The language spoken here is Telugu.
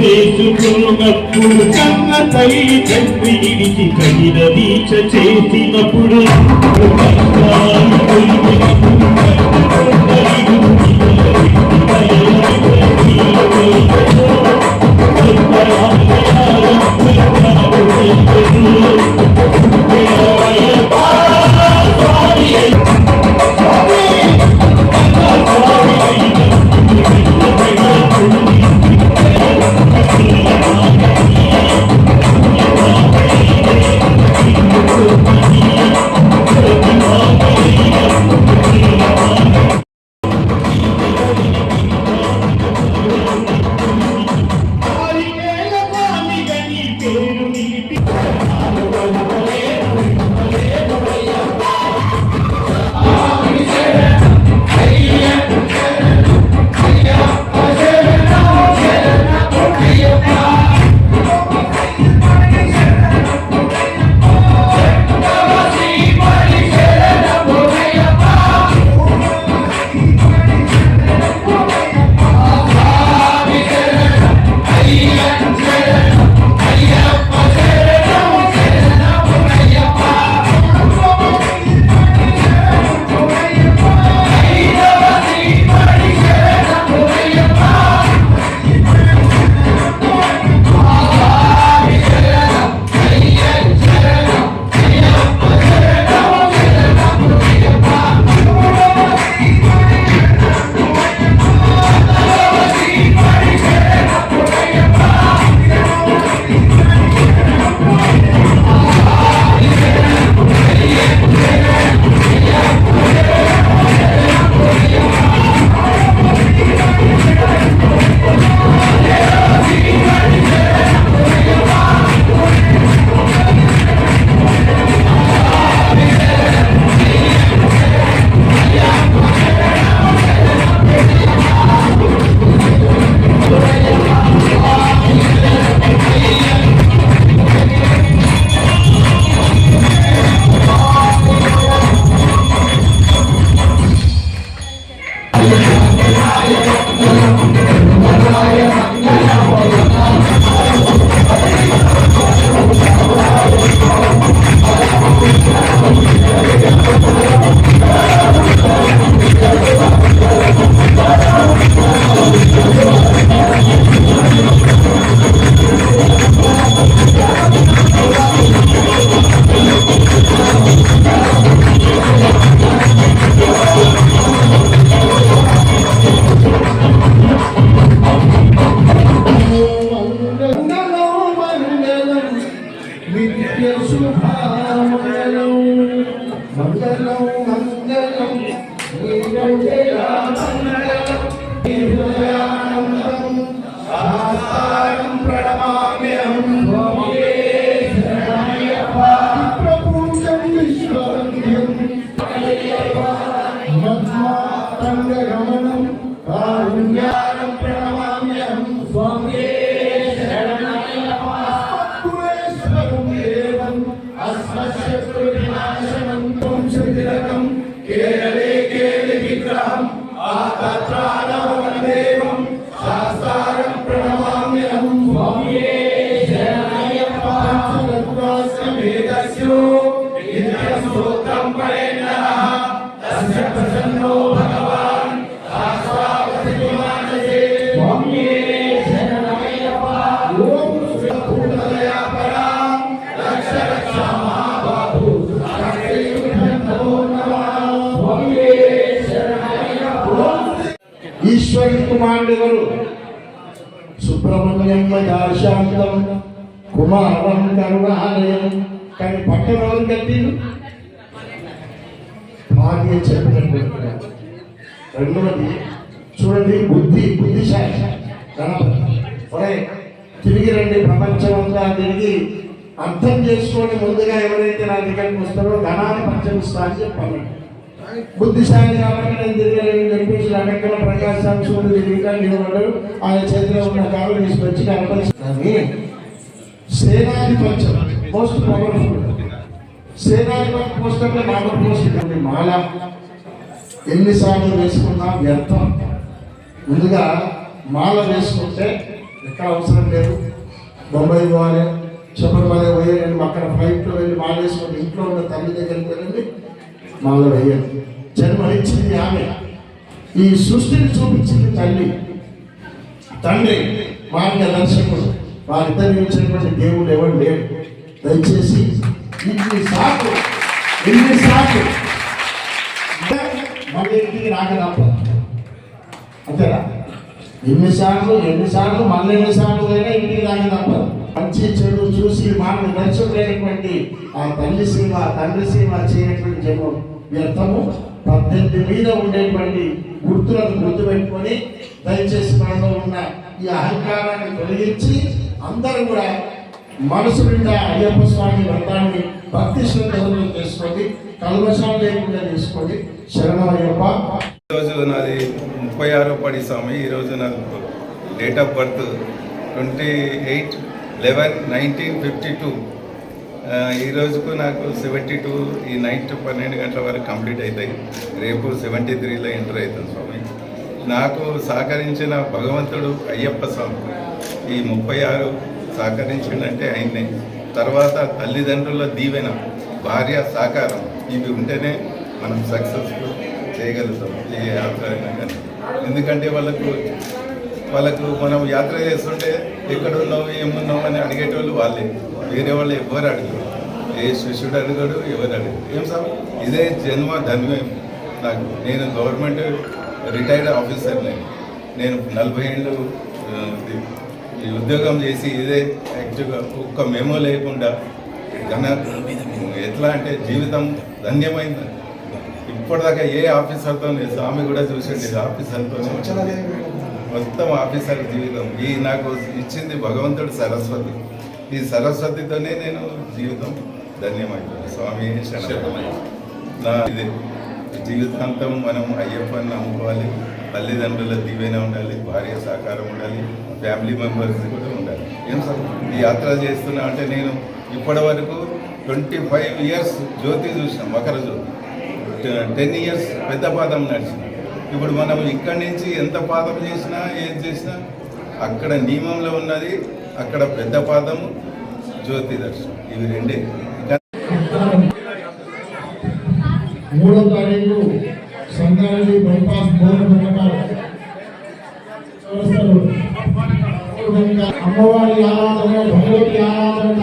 వేసుకున్నప్పుడు కన్న తల్లి తండ్రి ఇడిచి కడిన దీక్ష చేసినప్పుడు మంగళం మంగళం మంగళం. ఈశ్వరి కుమారుడు సుబ్రహ్మణ్యం దాశాంతం కుమారం కరుణాలయం. కానీ పక్కన ఎవరు కట్టిండు భార్య చెప్పినట్టు రెండవది చూడండి బుద్ధి బుద్ధిశాలి. గణపతి. ఒరే తిరిగి రండి ప్రపంచం అంతా తిరిగి అర్థం చేసుకొని ముందుగా ఎవరైతే నా దగ్గరికి వస్తారో ధనాన్ని పంచమిస్తా అని చెప్పాను బుద్ధిశాలి కాబట్టి నేను తిరగలేని చెప్పేసి వెనకాల ప్రకాశాన్ని చూడు తిరిగిగా ఆయన చేతిలో ఉన్న కాలు తీసుకొచ్చి కనపరిస్తాను సేనాధిపత్యం మోస్ట్ పవర్ఫుల్ సేనాధిపత్యం పోస్ట్ అంటే మామూలు పోస్ట్ అండి మాల ఎన్నిసార్లు వేసుకున్నా వ్యర్థం. ముందుగా మాల వేసుకుంటే ఎక్కడ అవసరం లేదు. బొంబాయి పోవాలి శబరిమల నేను అక్కడ ఫ్లైట్లో వెళ్ళి మాల వేసుకొని ఇంట్లో ఉన్న తల్లి దగ్గరికి వెళ్ళండి. మాల వేయాలి జన్మనిచ్చింది ఆమె. ఈ సృష్టిని చూపించింది తల్లి. తండ్రి మార్గదర్శకుడు. వారిద్దరి ఇచ్చినటువంటి దేవుడు ఎవరు లేడు. దయచేసి ఇన్ని సాకు ఇన్ని సాకు మళ్ళీ ఇంటికి రాక తప్ప అంతేనా? ఎన్నిసార్లు ఎన్నిసార్లు మళ్ళీ ఎన్నిసార్లు అయినా ఇంటికి రాక తప్ప. మంచి చెడు చూసి మాకు నచ్చలేనటువంటి ఆ తల్లి సీమ తండ్రి సీమ చేయనటువంటి జన్మం. వ్యర్థము. పద్దెనిమిది మీద ఉండేటువంటి గుర్తులను గుర్తుపెట్టుకొని దయచేసి మనలో ఉన్న ఈ అహంకారాన్ని తొలగించి అందరూ కూడా మనసు నిండా అయ్యప్ప స్వామి వ్రతాన్ని భక్తి శ్రద్ధలతో చేసుకోండి కల్వశాలు లేకుండా చేసుకోండి. శరణం అయ్యప్ప ఈరోజు నాది ముప్పై ఆరో పడి స్వామి. ఈరోజు నాకు date of birth twenty eight eleven nineteen fifty two ఈ రోజుకు నాకు సెవెంటీ టూ ఈ నైట్ పన్నెండు గంటల వరకు కంప్లీట్ అవుతాయి రేపు సెవెంటీ త్రీలో ఎంటర్ అవుతుంది స్వామి. నాకు సహకరించిన భగవంతుడు అయ్యప్ప స్వామి. ఈ ముప్పై ఆరు సహకరించిందంటే ఆయన్నే. తర్వాత తల్లిదండ్రుల దీవెన భార్య సహకారం ఇవి ఉంటేనే మనం సక్సెస్ఫుల్ చేయగలుగుతాం ఈ యాత్ర అయినా కానీ ఎందుకంటే వాళ్ళకు వాళ్ళకు మనం యాత్ర చేస్తుంటే ఎక్కడున్నావు ఏమున్నావు అని అడిగేటోళ్ళు వాళ్ళే. వేరే వాళ్ళు ఎవరు అడగరు. ఏ శిష్యుడు అడగడు ఎవరు అడగరు. ఏం సార్? ఇదే జన్మ ధన్యం. నాకు నేను గవర్నమెంట్ రిటైర్డ్ ఆఫీసర్ నేను. నేను నలభై ఏళ్ళు ఉద్యోగం చేసి ఇదే యాక్చువల్గా ఒక్క మెమో లేకుండా ఘన ఎట్లా అంటే జీవితం ధన్యమైంది. ఇప్పటిదాకా ఏ ఆఫీసర్తో నేను స్వామి కూడా చూసింది ఆఫీసర్తో మొత్తం ఆఫీసర్ జీవితం. ఈ నాకు ఇచ్చింది భగవంతుడు సరస్వతి. ఈ సరస్వతితోనే నేను జీవితం ధన్యమైపోయింది స్వామి నా ఇది జీవితాంతం మనం అయ్యప్పని నమ్ముకోవాలి. తల్లిదండ్రుల దీవెన ఉండాలి భార్య సహకారం ఉండాలి ఫ్యామిలీ మెంబర్స్ కూడా ఉండాలి. ఏం సార్? ఈ యాత్ర చేస్తున్నా అంటే నేను ఇప్పటి వరకు ట్వంటీ ఫైవ్ ఇయర్స్ జ్యోతి చూసినాం మకర జ్యోతి. టెన్ ఇయర్స్ పెద్ద పాదం నడిచిన. ఇప్పుడు మనం ఇక్కడి నుంచి ఎంత పాదం చేసినా ఏది చేసినా అక్కడ నియమంలో ఉన్నది అక్కడ పెద్ద పాదము జ్యోతి దర్శనం. ఇవి రెండే. మూడో తారీఖు సంగారెడ్డి బైపాస్ అమ్మవారి ఆరాధన భగవతి ఆరాధన.